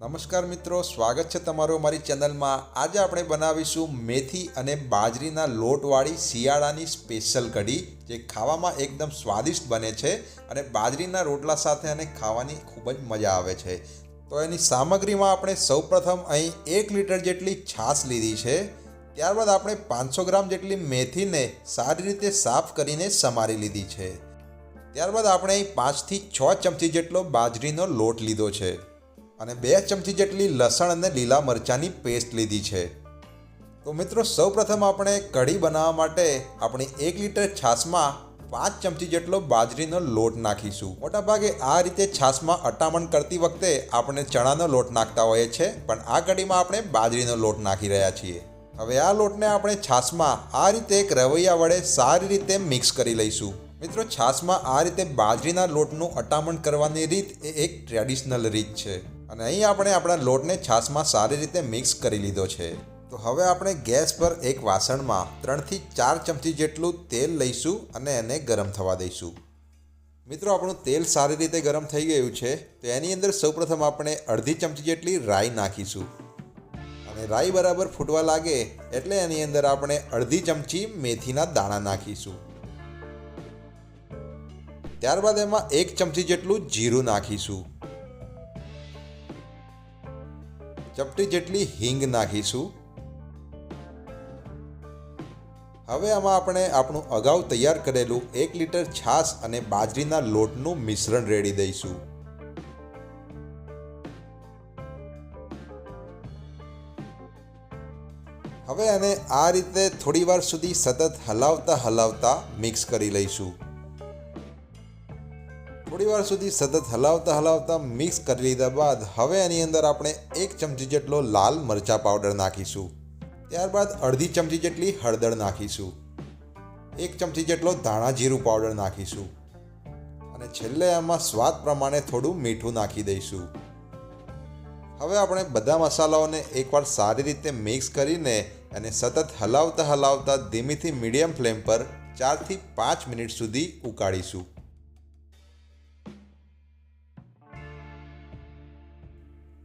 નમસ્કાર મિત્રો, સ્વાગત છે તમારું અમારી ચેનલમાં. આજે આપણે બનાવીશું મેથી અને બાજરીના લોટવાળી શિયાળાની સ્પેશિયલ કઢી, જે ખાવામાં એકદમ સ્વાદિષ્ટ બને છે અને બાજરીના રોટલા સાથે અને ખાવાની ખૂબ જ મજા આવે છે. તો એની સામગ્રીમાં આપણે સૌપ્રથમ અહીં એક લીટર જેટલી છાશ લીધી છે. ત્યારબાદ આપણે પાંચસો ગ્રામ જેટલી મેથીને સારી રીતે સાફ કરીને સમારી લીધી છે. ત્યારબાદ આપણે અહીં પાંચથી છ ચમચી જેટલો બાજરીનો લોટ લીધો છે. અને બે ચમચી જેટલી લસણ અને લીલા મરચાંની પેસ્ટ લીધી છે. તો મિત્રો, સૌપ્રથમ આપણે કઢી બનાવવા માટે આપણી એક લીટર છાશમાં પાંચ ચમચી જેટલો બાજરીનો લોટ નાખીશું. મોટાભાગે આ રીતે છાશમાં અટામણ કરતી વખતે આપણે ચણાનો લોટ નાખતા હોઈએ છીએ, પણ આ કઢીમાં આપણે બાજરીનો લોટ નાખી રહ્યા છીએ. હવે આ લોટને આપણે છાશમાં આ રીતે એક રવૈયા વડે સારી રીતે મિક્સ કરી લઈશું. મિત્રો, છાશમાં આ રીતે બાજરીના લોટનું અટામણ કરવાની રીત એ એક ટ્રેડિશનલ રીત છે. અને અહીં આપણે આપણા લોટને છાશમાં સારી રીતે મિક્સ કરી લીધો છે. તો હવે આપણે ગેસ પર એક વાસણમાં ત્રણથી ચાર ચમચી જેટલું તેલ લઈશું અને એને ગરમ થવા દઈશું. મિત્રો, આપણું તેલ સારી રીતે ગરમ થઈ ગયું છે, તો એની અંદર સૌપ્રથમ આપણે અડધી ચમચી જેટલી રાઈ નાખીશું. અને રાઈ બરાબર ફૂટવા લાગે એટલે એની અંદર આપણે અડધી ચમચી મેથીના દાણા નાખીશું. ત્યારબાદ એમાં એક ચમચી જેટલું જીરું નાખીશું. ચપટી જેટલી હિંગ નાખીશું. હવે આમાં આપણે આપણું અગાઉ તૈયાર કરેલું એક લીટર છાશ અને બાજરીના લોટનું મિશ્રણ રેડી દઈશું. હવે આને આ રીતે થોડીવાર સુધી સતત હલાવતા હલાવતા મિક્સ કરી લઈશું. થોડીવાર સુધી સતત હલાવતા હલાવતા મિક્સ કરી લીધા બાદ હવે એની અંદર આપણે એક ચમચી જેટલો લાલ મરચા પાવડર નાખીશું. ત્યારબાદ અડધી ચમચી જેટલી હળદર નાખીશું. એક ચમચી જેટલો ધાણા જીરું પાવડર નાખીશું. અને છેલ્લે એમાં સ્વાદ પ્રમાણે થોડું મીઠું નાખી દઈશું. હવે આપણે બધા મસાલાઓને એકવાર સારી રીતે મિક્સ કરીને અને સતત હલાવતા હલાવતા ધીમીથી મીડિયમ ફ્લેમ પર ચારથી પાંચ મિનિટ સુધી ઉકાળીશું.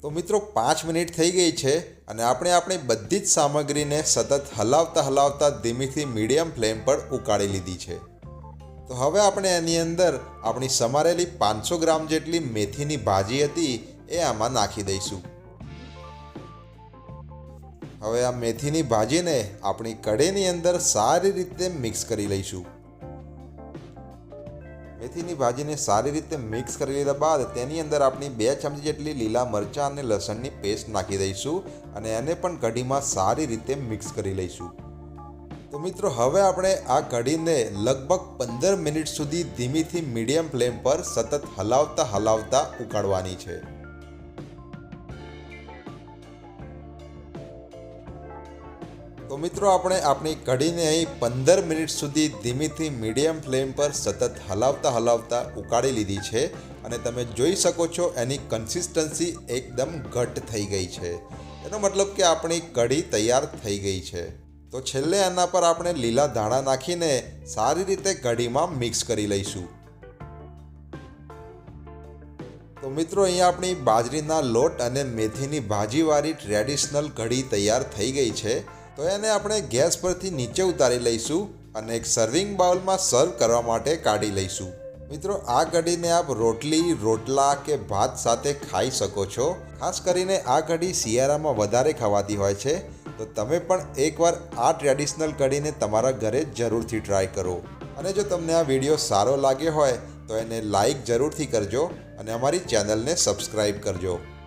તો મિત્રો, પાંચ મિનિટ થઈ ગઈ છે અને આપણે આપણી બધી જ સામગ્રીને સતત હલાવતા હલાવતા ધીમીથી મીડિયમ ફ્લેમ પર ઉકાળી લીધી છે. તો હવે આપણે એની અંદર આપણી સમારેલી પાંચસો ગ્રામ જેટલી મેથીની ભાજી હતી એ આમાં નાખી દઈશું. હવે આ મેથીની ભાજીને આપણી કઢીની અંદર સારી રીતે મિક્સ કરી લઈશું. મેથીની ભાજીને સારી રીતે મિક્સ કરી લીધા બાદ તેની અંદર આપણી બે ચમચી જેટલી લીલા મરચાં અને લસણની પેસ્ટ નાખી દઈશું અને એને પણ કઢીમાં સારી રીતે મિક્સ કરી લઈશું. તો મિત્રો, હવે આપણે આ કઢીને લગભગ પંદર મિનિટ સુધી ધીમીથી મીડિયમ ફ્લેમ પર સતત હલાવતા હલાવતા ઉકાળવાની છે. તો મિત્રો આપણે આપણી કઢીને અહીં પંદર મિનિટ સુધી ધીમીથી મીડિયમ ફ્લેમ પર સતત હલાવતા હલાવતા ઉકાળી લીધી છે અને તમે જોઈ શકો છો એની કન્સિસ્ટન્સી એકદમ ઘટ થઈ ગઈ છે. એનો મતલબ કે આપણી કઢી તૈયાર થઈ ગઈ છે. તો છેલ્લે એના પર આપણે લીલા ધાણા નાખીને સારી રીતે કઢીમાં મિક્સ કરી લઈશું. તો મિત્રો અહીંયા આપણી બાજરીના લોટ અને મેથીની ભાજીવાળી ટ્રેડિશનલ કઢી તૈયાર થઈ ગઈ છે. તો એને આપણે ગેસ પરથી નીચે ઉતારી લઈશું અને એક સર્વિંગ બાઉલમાં સર્વ કરવા માટે કાઢી લઈશું. મિત્રો, આ કઢીને આપ રોટલી, રોટલા કે ભાત સાથે ખાઈ શકો છો. ખાસ કરીને આ કઢી શિયાળામાં વધારે ખવાતી હોય છે. તો તમે પણ એકવાર આ ટ્રેડિશનલ કઢીને તમારા ઘરે જરૂરથી ટ્રાય કરો. અને જો તમને આ વીડિયો સારો લાગ્યો હોય, તો એને લાઈક જરૂરથી કરજો અને અમારી ચેનલને સબસ્ક્રાઈબ કરજો.